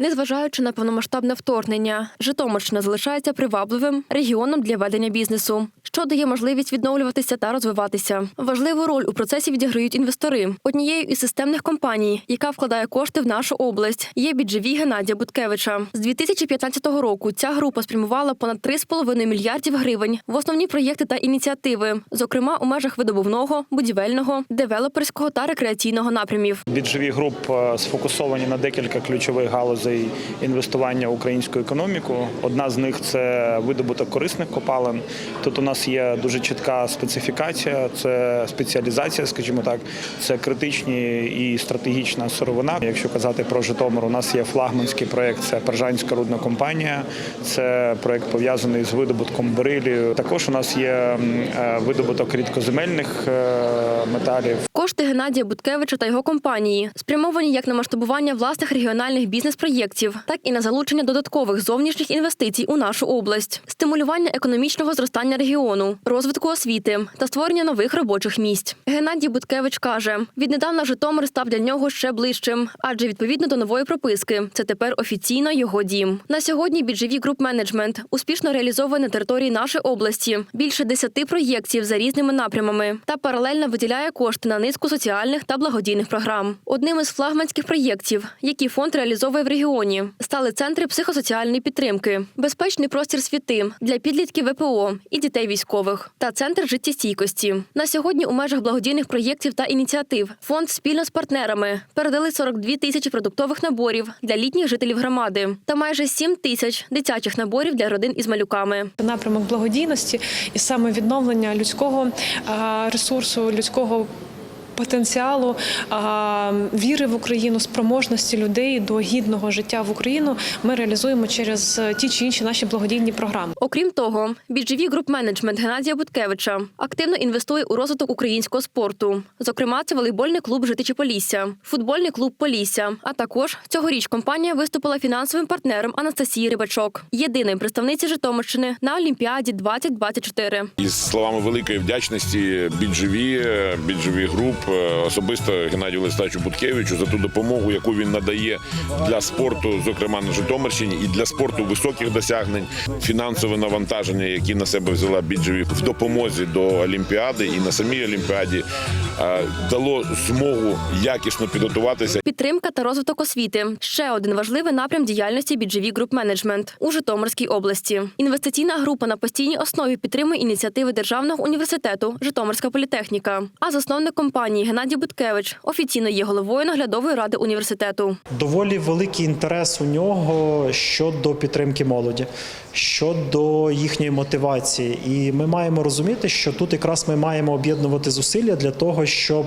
Незважаючи на повномасштабне вторгнення, Житомирщина залишається привабливим регіоном для ведення бізнесу, що дає можливість відновлюватися та розвиватися. Важливу роль у процесі відіграють інвестори. Однією із системних компаній, яка вкладає кошти в нашу область, є біджеві Геннадія Буткевича. З 2015 року ця група спрямувала понад 3,5 мільярдів гривень в основні проєкти та ініціативи, зокрема у межах видобувного, будівельного, девелоперського та рекреаційного напрямів. Біджові груп е, сфокусовані на декілька ключових галузей інвестування в українську економіку. Одна з них це видобуток корисних копалин. Тут у нас є дуже чітка специфікація, це спеціалізація, скажімо так, це критичні і стратегічна сировина. Якщо казати про Житомир, у нас є флагманський проєкт, це Пержанська рудна компанія. Це проєкт пов'язаний з видобутком берилію. Також у нас є е, видобуток рідкоземельних е, металів. Кошти Геннадія Буткевича та його компанії спрямовані як на масштабування власних регіональних бізнес-проєктів, так і на залучення додаткових зовнішніх інвестицій у нашу область, стимулювання економічного зростання регіону, розвитку освіти та створення нових робочих місць. Геннадій Буткевич каже: віднедавна Житомир став для нього ще ближчим, адже відповідно до нової прописки це тепер офіційно його дім. На сьогодні біджеві груп менеджмент успішно реалізовує на території нашої області більше десяти проєктів за різними напрямами та паралельно виділяє кошти на низку соціальних та благодійних програм. Одним із флагманських проєктів, які фонд реалізовує в регіоні, стали центри психосоціальної підтримки, безпечний простір світи для підлітків ВПО і дітей військових та центр життєстійкості. На сьогодні у межах благодійних проєктів та ініціатив фонд спільно з партнерами передали 42 тисячі продуктових наборів для літніх жителів громади та майже 7 тисяч дитячих наборів для родин із малюками. напрямок благодійності і саме відновлення людського ресурсу, людського. Потенціалу а, віри в Україну, спроможності людей до гідного життя в Україну ми реалізуємо через ті чи інші наші благодійні програми. Окрім того, біджеві груп менеджмент Геннадія Буткевича активно інвестує у розвиток українського спорту. Зокрема, це волейбольний клуб Житичі Полісся, футбольний клуб Полісся. А також цьогоріч компанія виступила фінансовим партнером Анастасії Рибачок, єдиної представниці Житомирщини на Олімпіаді 2024. Із словами великої вдячності біджеві, біджеві груп, особисто Геннадію Листачу Буткевичу за ту допомогу, яку він надає для спорту, зокрема на Житомирщині, і для спорту високих досягнень, фінансове навантаження, які на себе взяла біджеві в допомозі до Олімпіади і на самій Олімпіаді, е, дало змогу якісно підготуватися Підтримка та розвиток освіти ще один важливий напрям діяльності біджеві груп менеджмент у Житомирській області. Інвестиційна група на постійній основі підтримує ініціативи Державного університету Житомирська політехніка. А засновник компанії Геннадій Буткевич офіційно є головою наглядової ради університету. Доволі великий інтерес у нього щодо підтримки молоді, щодо їхньої мотивації. І ми маємо розуміти, що тут якраз ми маємо об'єднувати зусилля для того, щоб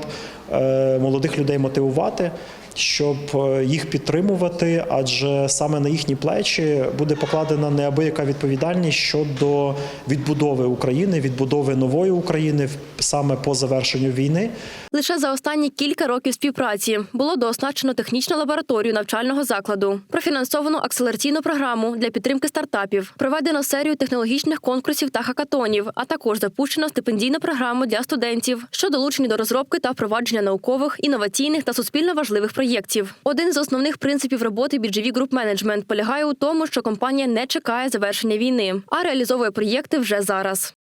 е, молодих людей мотивувати. Щоб е, їх підтримувати, адже саме на їхні плечі буде покладена неабияка відповідальність щодо відбудови України, відбудови нової України саме по завершенню війни. Лише за останні кілька років співпраці було дооснащено технічну лабораторію навчального закладу, профінансовано акселераційну програму для підтримки стартапів, проведено серію технологічних конкурсів та хакатонів, а також запущено стипендійну програму для студентів, що долучені до розробки та впровадження наукових, інноваційних та суспільно важливих проєктів. Один з основних принципів роботи біджеві груп менеджмент полягає у тому, що компанія не чекає завершення війни, а реалізовує проєкти вже зараз.